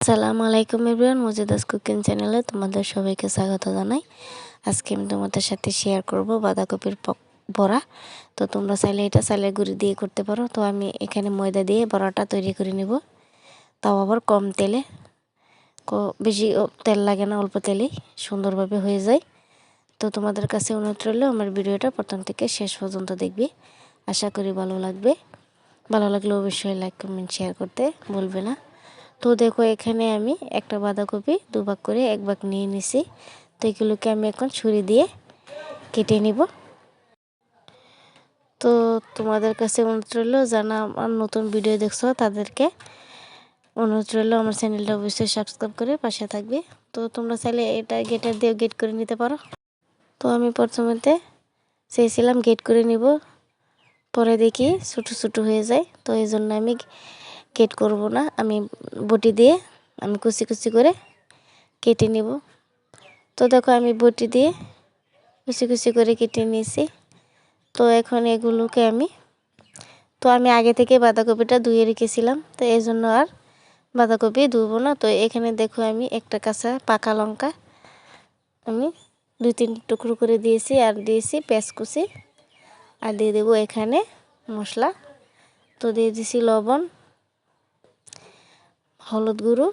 আসসালামু আলাইকুম everyone মজিদাস cooking চ্যানেলে তোমাদের সবাইকে স্বাগত জানাই। আজকে আমি তোমাদের সাথে শেয়ার করব বাঁধাকপির বড়া। তো তোমরা চাইলে এটা চাইলে গুঁড়ি দিয়ে করতে পারো। তো আমি এখানে ময়দা দিয়ে বড়াটা তৈরি করে নেব। তাও আবার কম তেলে। বেশি তেল লাগে না, অল্প তেলেই সুন্দরভাবে হয়ে যায়। তো তোমাদের কাছে অনুরোধ রইল, আমার ভিডিওটা প্রথম থেকে শেষ পর্যন্ত দেখবে। আশা করি ভালো লাগবে। ভালো লাগলে অবশ্যই লাইক কমেন্ট শেয়ার করতে বলবে না। তো দেখো এখানে আমি একটা বাঁধাকপি দুভাগ করে এক ভাগ নিয়ে নিছি। তো এগুলোকে আমি এখন ছুরি দিয়ে কেটে নিব। তো তোমাদের কাছে অনুরোধ রইল জানা আমার নতুন ভিডিও দেখছ তাদেরকে অনুরোধ রইল আমার চ্যানেলটা অবশ্যই সাবস্ক্রাইব করে পাশে থাকবে। তো তোমরা চাইলে এটা গেটের দিয়ে গেট করে নিতে পারো। তো আমি প্রথমেতে চেয়েছিলাম গেট করে নিব, পরে দেখি ছোটো ছোটো হয়ে যায়। তো এই জন্য আমি কেট করব না। আমি বটি দিয়ে আমি কুচি কুচি করে কেটে নিব। তো দেখো আমি বটি দিয়ে কুচি কুচি করে কেটে নিয়েছি। তো এখন এগুলোকে আমি তো আমি আগে থেকে বাঁধাকপিটা ধুয়ে রেখেছিলাম। তো এই জন্য আর বাঁধাকপি ধুবো না। তো এখানে দেখো আমি একটা কাঁচা পাকা লঙ্কা আমি দুই তিন টুকরো করে দিয়েছি আর দিয়েছি কুচি। আর দিয়ে দেবো এখানে মশলা। তো দিয়ে দিছি লবণ। হলুদ গুঁড়ো,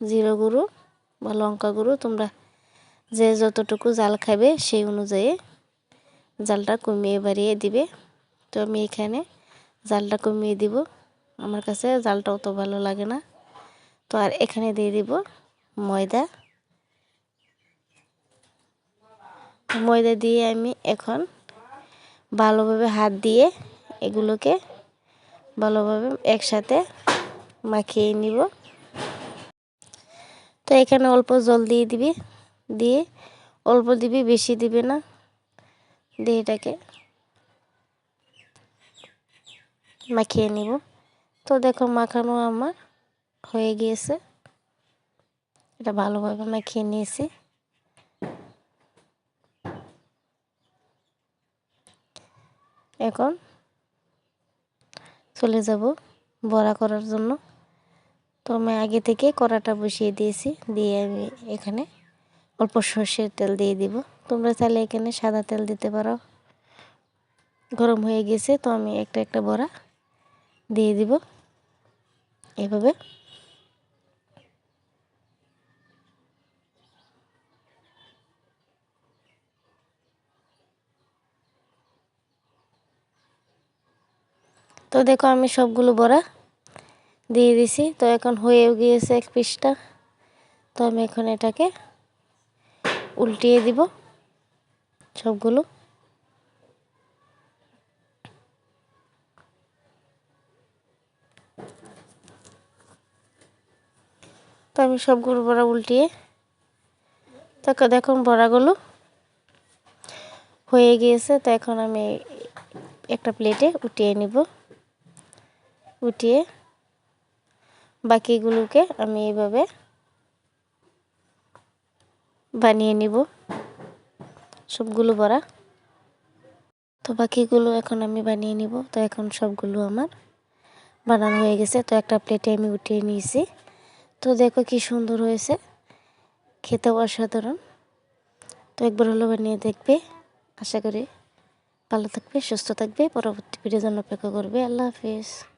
জিরো গুঁড়ো বা লঙ্কা গুঁড়ো, তোমরা যে যতটুকু জাল খাবে সেই অনুযায়ী জালটা কমিয়ে বাড়িয়ে দিবে। তো আমি এখানে জালটা কমিয়ে দিব। আমার কাছে জালটা অত ভালো লাগে না। তো আর এখানে দিয়ে দিব ময়দা। ময়দা দিয়ে আমি এখন ভালোভাবে হাত দিয়ে এগুলোকে ভালোভাবে একসাথে মাখিয়ে নিব। তো এখানে অল্প জল দিয়ে দিবি, দিয়ে অল্প দিবি, বেশি দিবে না। দিয়ে এটাকে মাখিয়ে নিব। তো দেখো মাখানো আমার হয়ে গিয়েছে। এটা ভালোভাবে মাখিয়ে নিয়েছি। এখন চলে যাব বড়া করার জন্য। তো আমি আগে থেকে কড়াটা বসিয়ে দিয়েছি। দিয়ে আমি এখানে অল্প সর্ষের তেল দিয়ে দিব। তোমরা চাইলে এখানে সাদা তেল দিতে পারো। গরম হয়ে গেছে, তো আমি একটা একটা বড়া দিয়ে দিব। এভাবে। তো দেখো আমি সবগুলো বড়া দিয়ে দিছি। তো এখন হয়েও গিয়েছে এক পিসটা। তো আমি এখন এটাকে উল্টিয়ে দিব সবগুলো। তো আমি সবগুলো বড়া উল্টিয়ে তাকে দেখুন বড়াগুলো হয়ে গিয়েছে। তো এখন আমি একটা প্লেটে উঠিয়ে নিব। উঠিয়ে বাকিগুলোকে আমি এইভাবে বানিয়ে নিব। সবগুলো বড়া তো বাকিগুলো এখন আমি বানিয়ে নিব। তো এখন সবগুলো আমার বানানো হয়ে গেছে। তো একটা প্লেটে আমি উঠিয়ে নিয়েছি। তো দেখো কি সুন্দর হয়েছে। খেতেও অসাধারণ। তো একবার হলো বানিয়ে দেখবে। আশা করি ভালো থাকবে, সুস্থ থাকবে। পরবর্তী ভিডিও জন্য অপেক্ষা করবে। আল্লাহ হাফিজ।